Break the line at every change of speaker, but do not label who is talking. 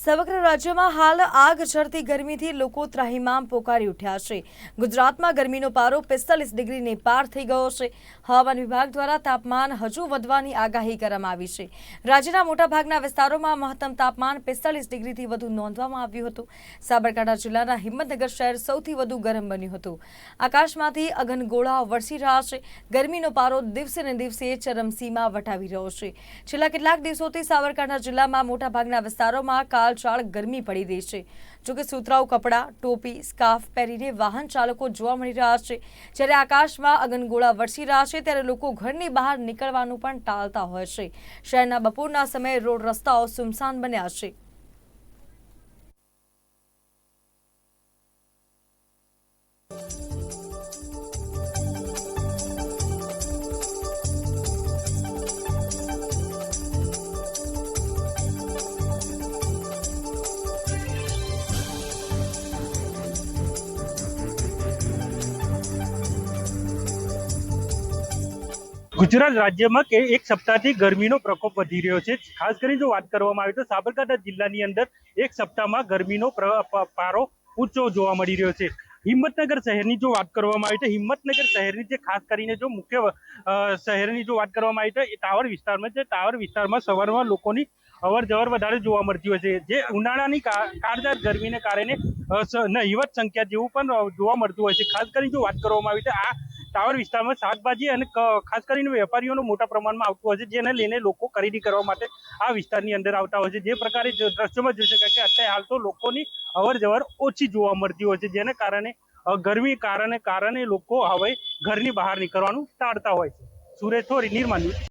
સમગ્ર રાજ્યમાં હાલ આગ ઝરતી ગરમીથી લોકો ત્રાહિમામ પોકારી ઉઠ્યા છે. ગુજરાતમાં ગરમીનો પારો પિસ્તાલીસ ડિગ્રીને પાર થઈ ગયો છે. હવામાન વિભાગ દ્વારા તાપમાન હજુ વધવાની આગાહી કરવામાં આવી છે. રાજ્યના મોટાભાગના વિસ્તારોમાં મહત્તમ તાપમાન પિસ્તાલીસ ડિગ્રીથી વધુ નોંધવામાં આવ્યું હતું. સાબરકાંઠા જિલ્લાના હિંમતનગર શહેર સૌથી વધુ ગરમ બન્યું હતું. આકાશમાંથી અગનગોળા વરસી રહ્યા છે. ગરમીનો પારો દિવસે ને દિવસે ચરમસીમા વટાવી રહ્યો છે. છેલ્લા કેટલાક દિવસોથી સાબરકાંઠા જિલ્લામાં મોટાભાગના વિસ્તારોમાં કાળઝાળ ગરમી પડી રહી છે. જોકે સુતરાઉ કપડાં, ટોપી, સ્કાર્ફ પહેરીને વાહન ચાલકો જોવા મળી રહ્યા છે. જ્યારે આકાશમાં અગનગોળા વરસી રહ્યા છે, ત્યારે લોકો ઘરની બહાર નીકળવાનું પણ ટાળતા હોય છે. શહેરના બપોરના સમયે રોડ રસ્તાઓ સુમસાન બન્યા છે.
ગુજરાત રાજ્યમાં કે એક સપ્તાહથી ગરમીનો પ્રકોપ વધી રહ્યો છે. ખાસ કરીને જો વાત કરવામાં આવે તો સાબરકાંઠા જિલ્લાની અંદર એક સપ્તાહમાં ગરમીનો પ્ર- ઊંચો જોવા મળી રહ્યો છે. હિંમતનગર શહેરની જો વાત કરવામાં આવે તો હિંમતનગર શહેરની જે ખાસ કરીને જો મુખ્ય શહેરની જો વાત કરવામાં આવે તો એ ટાવર વિસ્તારમાં છે. ટાવર વિસ્તારમાં સવારમાં લોકોની અવર જવર વધારે જોવા મળતી હોય છે. જે ઉનાળાની કા- કાળઝાળ ગરમીને કારણે નહિવત સંખ્યા જેવું પણ જોવા મળતું હોય છે. ખાસ કરીને જો વાત કરવામાં આવે તો આ ટાવર વિસ્તારમાં શાકભાજી અને ખાસ કરીને વેપારીઓનું મોટા પ્રમાણમાં આવતું હોય છે, જેને લઈને લોકો ખરીદી કરવા માટે આ વિસ્તારની અંદર આવતા હોય છે. જે પ્રકારે દ્રશ્યમાં જોઈ શકાય કે અત્યારે હાલ તો લોકોની અવર ઓછી જોવા મળતી હોય છે, જેને કારણે ગરમી કારણે કારણે લોકો હવે ઘરની બહાર નીકળવાનું ટાળતા હોય છે. સુરેશ થોરી નિર્માણ